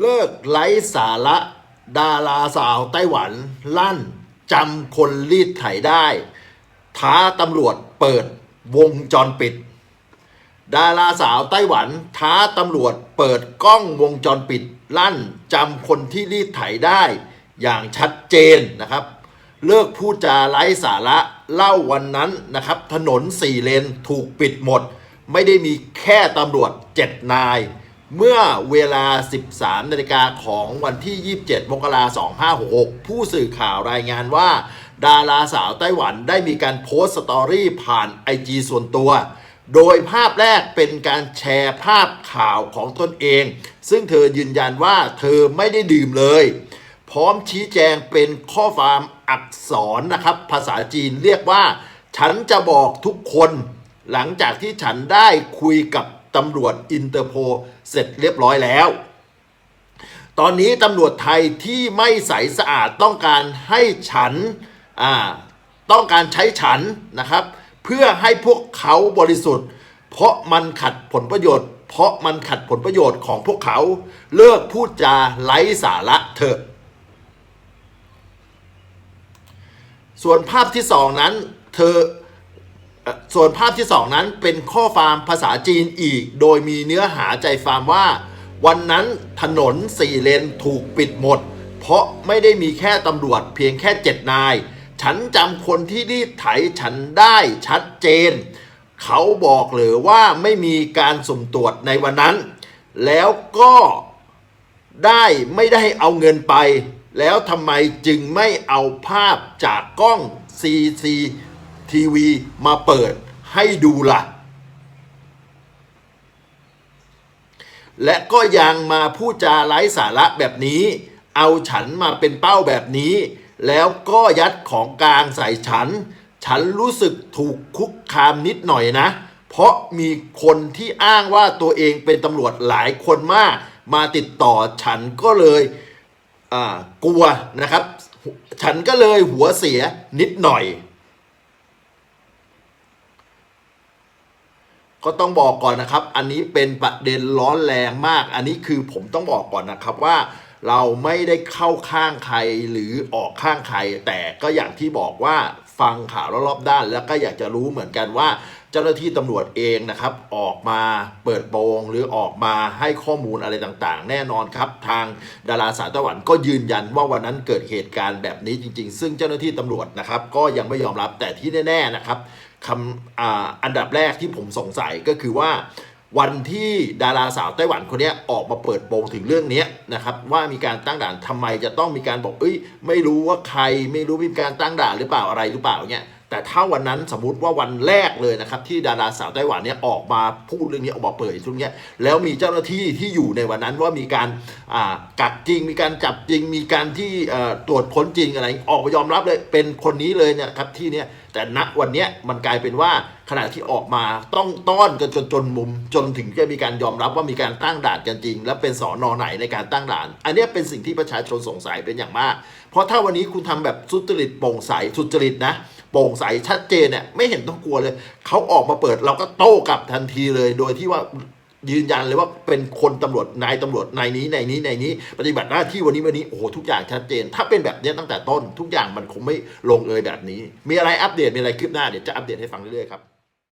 เลิกไร้สาระ ดาราสาวไต้หวัน ลั่นจำคนรีดไถได้ ท้าตำรวจเปิดวงจรปิด ดาราสาวไต้หวัน ท้าตำรวจเปิดกล้องวงจรปิด ลั่นจำคนที่รีดไถได้ อย่างชัดเจนนะครับ เลิกพูดจาไร้สาระเล่าวันนั้นนะครับ ถนนสี่เลนถูกปิดหมด ไม่ได้มีแค่ตำรวจ7นาย เมื่อเวลา 13 นาฬิกาของวันที่ 27 มกราคม 2566 ผู้สื่อข่าวรายงานว่า ดาราสาวไต้หวันได้มีการโพสต์สตอรี่ผ่าน IG ส่วนตัว โดยภาพแรกเป็นการแชร์ภาพข่าวของตนเอง ซึ่งเธอยืนยันว่าเธอไม่ได้ดื่มเลย พร้อมชี้แจงเป็นข้อความอักษรนะครับ ภาษาจีนเรียกว่า ฉันจะบอกทุกคน หลังจากที่ฉันได้คุยกับ ตำรวจอินเตอร์โพลเสร็จเรียบร้อยแล้ว ตอนนี้ตำรวจไทยที่ไม่ใสสะอาดต้องการให้ฉันต้องการใช้ฉันนะครับ เพื่อให้พวกเขาบริสุทธิ์ เพราะมันขัดผลประโยชน์ เพราะมันขัดผลประโยชน์ของพวกเขาเลิกพูดจาไร้สาระเถอะส่วนภาพที่สองนั้น เธอ ส่วนภาพที่สองนั้นเป็นข้อความภาษาจีนอีก โดยมีเนื้อหาใจความว่า วันนั้นถนนสี่เลนถูกปิดหมด เพราะไม่ได้มีแค่ตำรวจเพียงแค่เจ็ดนาย ฉันจำคนที่รีดไถฉันได้ชัดเจน เขาบอกเลยว่าไม่มีการสุ่มตรวจในวันนั้น แล้วก็ได้ไม่ได้เอาเงินไป แล้วทำไมจึงไม่เอาภาพจากกล้อง CCTV มาเปิดให้ดูล่ะ และก็ยังมาพูดจาไร้สาระแบบนี้ เอาฉันมาเป็นเป้าแบบนี้ แล้วก็ยัดของกลางใส่ฉัน ฉันรู้สึกถูกคุกคามนิดหน่อยนะ เพราะมีคนที่อ้างว่าตัวเองเป็นตำรวจหลายคนมาก มาติดต่อฉันก็เลยกลัวนะครับ ฉันก็เลยหัวเสียนิดหน่อย ก็ต้องบอกก่อนนะครับ อันนี้เป็นประเด็นร้อนแรงมาก อันนี้คือผมต้องบอกก่อนนะครับว่าเราไม่ได้เข้าข้างใครหรือออกข้างใคร แต่ก็อย่างที่บอกว่าฟังข่าวรอบๆด้าน แล้วก็อยากจะรู้เหมือนกันว่า เจ้าหน้าที่ตำรวจเองนะครับ ออกมาเปิดโปงหรือออกมาให้ข้อมูลอะไรต่างๆ แน่นอนครับ ทางดาราสาวไต้หวันก็ยืนยันว่าวันนั้นเกิดเหตุการณ์แบบนี้จริง ๆ ซึ่งเจ้าหน้าที่ตำรวจนะครับ ก็ยังไม่ยอมรับแต่ที่แน่ๆนะครับคำออันดับแรกที่ผมสงสัยก็คือว่าวันที่ดาราสาวไต้หวันคนนี้ออกมาเปิดโปงถึงเรื่องนี้นะครับว่ามีการตั้งด่านทำไมจะต้องมีการบอกเอ้ยไม่รู้ว่าใครไม่รู้มีการตั้งด่านหรือเปล่าอะไรหรือเปล่าเนี่ย แต่ถ้าวันนั้นสมมติว่าวันแรกเลยนะครับ ที่ดาราสาวไต้หวันเนี่ยออกมาพูดเรื่องนี้ออกมาเปิดเรื่องนี้แล้วมีเจ้าหน้าที่ที่อยู่ในวันนั้นว่ามีการกักจริง มีการจับจริง มีการที่ตรวจค้นจริงอะไรออกมายอมรับเลยเป็นคนนี้เลยเนี่ยครับที่เนี้ยแต่ณวันเนี้ยมันกลายเป็นว่าขณะที่ออกมาต้องต้อนกันจนจนมุม จนถึงจะมีการยอมรับว่ามีการตั้งด่านกันจริง และเป็นสอนอไหนในการตั้งด่าน อันนี้เป็นสิ่งที่ประชาชนสงสัยเป็นอย่างมาก เพราะถ้าวันนี้คุณทำแบบสุจริตโปร่งใสสุจริตนะโปร่งใสชัดเจนเนี่ยไม่เห็นต้องกลัวเลยเขาออกมาเปิดเราก็โต้กลับทันทีเลย โดยที่ว่ายืนยันเลยว่าเป็นคนตำรวจนายตำรวจนายนี้นายนี้นายนี้ ปฏิบัติหน้าที่วันนี้วันนี้โอ้โหทุกอย่างชัดเจน ถ้าเป็นแบบนี้ตั้งแต่ต้น ทุกอย่างมันคงไม่ลงเอยแบบนี้ มีอะไรอัปเดตมีอะไรคืบหน้าเดี๋ยวจะอัปเดตให้ฟังเรื่อยๆครับ